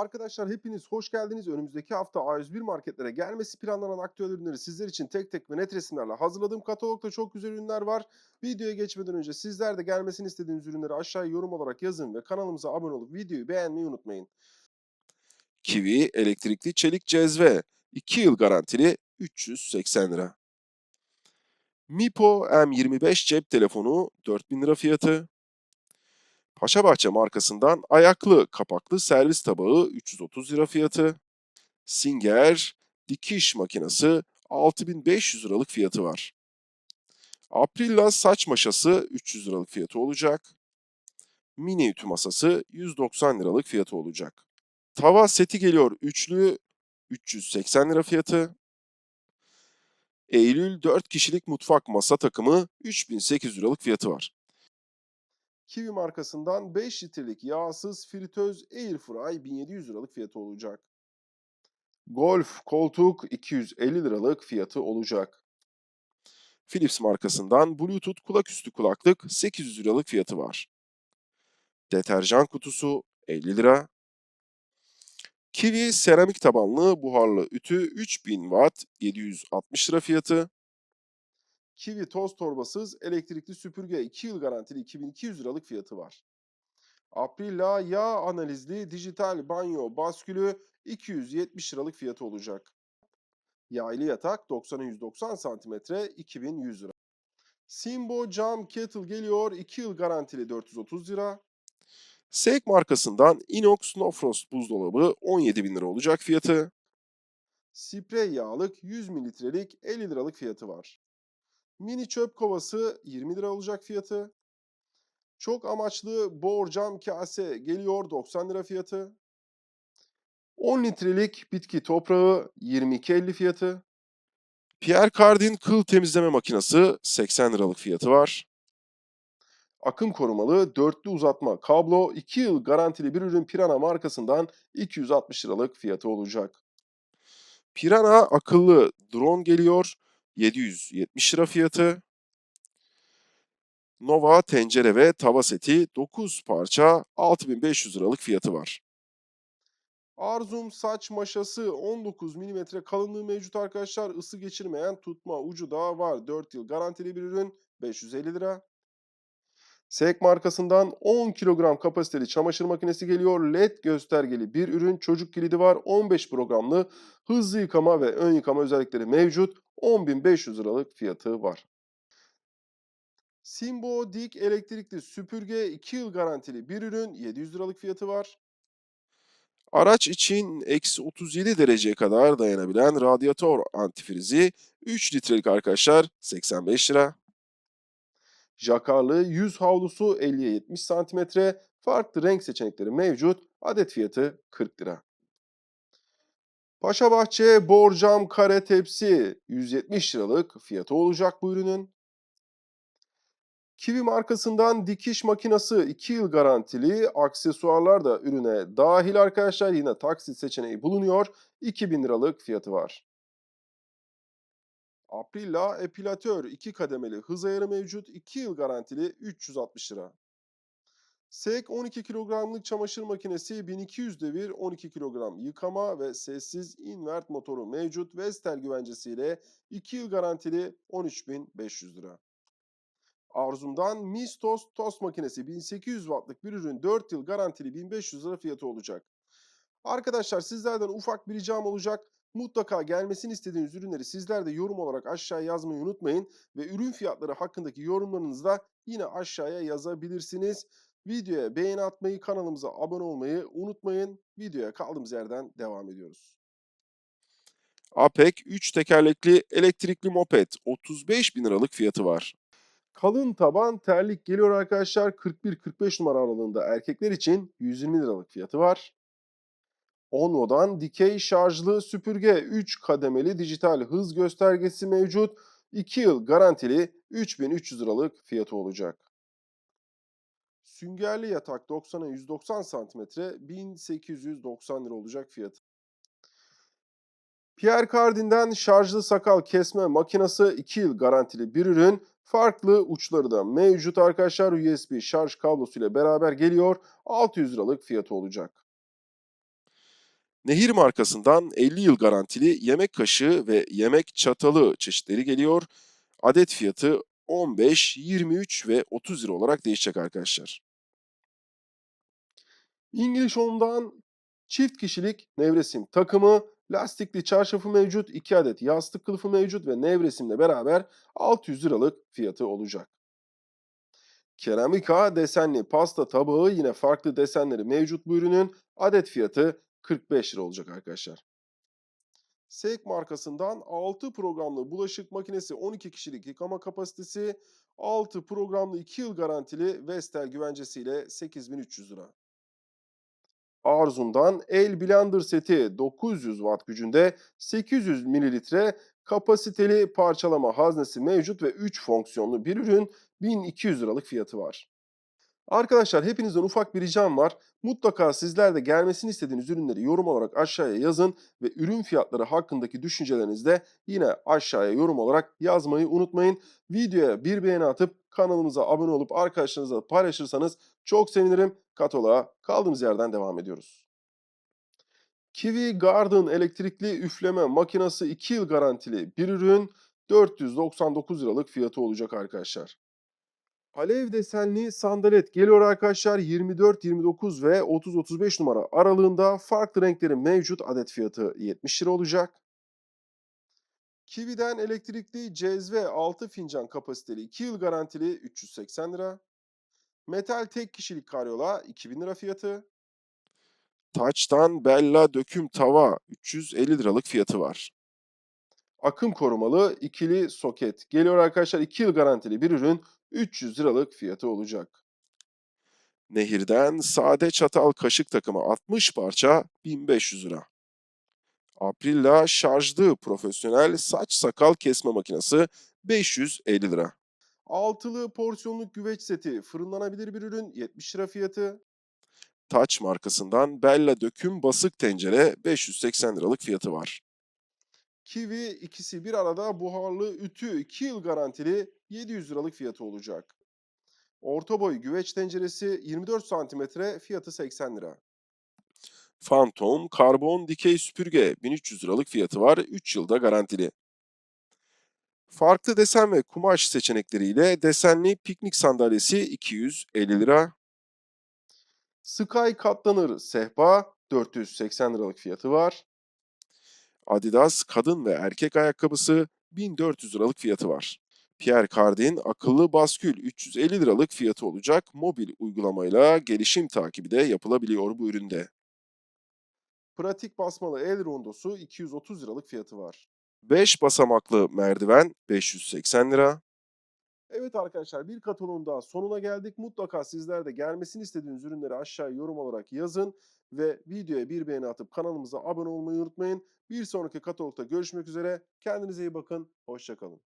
Arkadaşlar hepiniz hoş geldiniz. Önümüzdeki hafta A101 marketlere gelmesi planlanan aktüel ürünleri sizler için tek tek ve net resimlerle hazırladığım katalogda çok güzel ürünler var. Videoya geçmeden önce sizler de gelmesini istediğiniz ürünleri aşağıya yorum olarak yazın ve kanalımıza abone olup videoyu beğenmeyi unutmayın. Kiwi elektrikli çelik cezve 2 yıl garantili 380 lira. Mipo M25 cep telefonu 4000 lira fiyatı. Paşabahçe markasından ayaklı kapaklı servis tabağı 330 lira fiyatı. Singer dikiş makinesi 6500 liralık fiyatı var. Aprilla saç maşası 300 liralık fiyatı olacak. Mini ütü masası 190 liralık fiyatı olacak. Tava seti geliyor üçlü 380 lira fiyatı. Eylül 4 kişilik mutfak masa takımı 3800 liralık fiyatı var. Kiwi markasından 5 litrelik yağsız fritöz Airfry 1700 liralık fiyatı olacak. Golf koltuk 250 liralık fiyatı olacak. Philips markasından Bluetooth kulaküstü kulaklık 800 liralık fiyatı var. Deterjan kutusu 50 lira. Kiwi seramik tabanlı buharlı ütü 3000 watt 760 lira fiyatı. Kiwi toz torbasız elektrikli süpürge 2 yıl garantili 2200 liralık fiyatı var. Aprilla yağ analizli dijital banyo baskülü 270 liralık fiyatı olacak. Yaylı yatak 90'a 190 cm 2100 lira. Simbo cam kettle geliyor 2 yıl garantili 430 lira. Seik markasından Inox No Frost buzdolabı 17 bin lira olacak fiyatı. Sprey yağlık 100 mililitrelik 50 liralık fiyatı var. Mini çöp kovası 20 lira olacak fiyatı. Çok amaçlı borcam kase geliyor 90 lira fiyatı. 10 litrelik bitki toprağı 22.50 fiyatı. Pierre Cardin kıl temizleme makinesi 80 liralık fiyatı var. Akım korumalı dörtlü uzatma kablo 2 yıl garantili bir ürün Pirana markasından 260 liralık fiyatı olacak. Pirana akıllı drone geliyor 770 lira fiyatı. Nova tencere ve tava seti 9 parça 6500 liralık fiyatı var. Arzum saç maşası 19 mm kalınlığı mevcut arkadaşlar. Isı geçirmeyen tutma ucu da var. 4 yıl garantili bir ürün 550 lira. Sek markasından 10 kilogram kapasiteli çamaşır makinesi geliyor. LED göstergeli bir ürün. Çocuk kilidi var. 15 programlı hızlı yıkama ve ön yıkama özellikleri mevcut. 10.500 liralık fiyatı var. Simbo Dik elektrikli süpürge 2 yıl garantili bir ürün 700 liralık fiyatı var. Araç için eksi 37 dereceye kadar dayanabilen radyatör antifrizi 3 litrelik arkadaşlar 85 lira. Jakarlı yüz havlusu 50'ye 70 santimetre. Farklı renk seçenekleri mevcut. Adet fiyatı 40 lira. Paşabahçe borcam kare tepsi 170 liralık fiyatı olacak bu ürünün. Kiwi markasından dikiş makinesi 2 yıl garantili aksesuarlar da ürüne dahil arkadaşlar. Yine taksit seçeneği bulunuyor. 2000 liralık fiyatı var. Aprilla epilatör 2 kademeli hız ayarı mevcut. 2 yıl garantili 360 lira. SEK 12 kilogramlık çamaşır makinesi 1200 devir 12 kilogram yıkama ve sessiz invert motoru mevcut. Vestel güvencesiyle 2 yıl garantili 13.500 lira. Arzum'dan Mistos tost makinesi 1800 wattlık bir ürün 4 yıl garantili 1500 lira fiyatı olacak. Arkadaşlar sizlerden ufak bir ricam olacak. Mutlaka gelmesini istediğiniz ürünleri sizler de yorum olarak aşağıya yazmayı unutmayın. Ve ürün fiyatları hakkındaki yorumlarınızı da yine aşağıya yazabilirsiniz. Videoya beğeni atmayı, kanalımıza abone olmayı unutmayın. Videoya kaldığımız yerden devam ediyoruz. APEC 3 tekerlekli elektrikli moped 35 bin liralık fiyatı var. Kalın taban terlik geliyor arkadaşlar. 41-45 numara aralığında erkekler için 120 liralık fiyatı var. Onvo'dan dikey şarjlı süpürge 3 kademeli dijital hız göstergesi mevcut. 2 yıl garantili 3300 liralık fiyatı olacak. Süngerli yatak 90'a 190 cm 1890 lira olacak fiyatı. Pierre Cardin'den şarjlı sakal kesme makinesi 2 yıl garantili bir ürün. Farklı uçları da mevcut arkadaşlar. USB şarj kablosu ile beraber geliyor. 600 liralık fiyatı olacak. Nehir markasından 50 yıl garantili yemek kaşığı ve yemek çatalı çeşitleri geliyor. Adet fiyatı 15, 23 ve 30 lira olarak değişecek arkadaşlar. English Home'dan çift kişilik nevresim takımı, lastikli çarşafı mevcut, 2 adet yastık kılıfı mevcut ve nevresimle beraber 600 liralık fiyatı olacak. Keramika desenli pasta tabağı yine farklı desenleri mevcut bu ürünün adet fiyatı 45 lira olacak arkadaşlar. Seek markasından 6 programlı bulaşık makinesi 12 kişilik yıkama kapasitesi 6 programlı 2 yıl garantili Vestel güvencesiyle 8300 lira. Arzum'dan el blender seti 900 watt gücünde 800 mililitre kapasiteli parçalama haznesi mevcut ve 3 fonksiyonlu bir ürün 1200 liralık fiyatı var. Arkadaşlar hepinizden ufak bir ricam var. Mutlaka sizler de gelmesini istediğiniz ürünleri yorum olarak aşağıya yazın ve ürün fiyatları hakkındaki düşüncelerinizi de yine aşağıya yorum olarak yazmayı unutmayın. Videoya bir beğeni atıp kanalımıza abone olup arkadaşlarınızla paylaşırsanız çok sevinirim. Kataloğa kaldığımız yerden devam ediyoruz. Kiwi Garden elektrikli üfleme makinesi 2 yıl garantili bir ürün 499 liralık fiyatı olacak arkadaşlar. Alev desenli sandalet geliyor arkadaşlar 24, 29 ve 30, 35 numara aralığında farklı renklerin mevcut adet fiyatı 70 lira olacak. Kiwi'den elektrikli cezve 6 fincan kapasiteli 2 yıl garantili 380 lira. Metal tek kişilik karyola 2000 lira fiyatı. Taç'tan Bella döküm tava 350 liralık fiyatı var. Akım korumalı ikili soket geliyor arkadaşlar 2 yıl garantili bir ürün 300 liralık fiyatı olacak. Nehir'den sade çatal kaşık takımı 60 parça 1500 lira. Aprilla şarjlı profesyonel saç sakal kesme makinesi 550 lira. Altılı porsiyonluk güveç seti fırınlanabilir bir ürün 70 lira fiyatı. Taç markasından Bella döküm basık tencere 580 liralık fiyatı var. Kiwi ikisi bir arada buharlı ütü 2 yıl garantili 700 liralık fiyatı olacak. Orta boy güveç tenceresi 24 santimetre fiyatı 80 lira. Phantom karbon dikey süpürge 1300 liralık fiyatı var 3 yılda garantili. Farklı desen ve kumaş seçenekleriyle desenli piknik sandalyesi 250 lira. Sky katlanır sehpa 480 liralık fiyatı var. Adidas kadın ve erkek ayakkabısı 1400 liralık fiyatı var. Pierre Cardin akıllı baskül 350 liralık fiyatı olacak mobil uygulamayla gelişim takibi de yapılabiliyor bu üründe. Pratik basmalı el rondosu 230 liralık fiyatı var. 5 basamaklı merdiven 580 lira. Evet arkadaşlar bir kataloğun daha sonuna geldik. Mutlaka sizler de gelmesini istediğiniz ürünleri aşağıya yorum olarak yazın. Ve videoya bir beğeni atıp kanalımıza abone olmayı unutmayın. Bir sonraki katalogda görüşmek üzere. Kendinize iyi bakın. Hoşçakalın.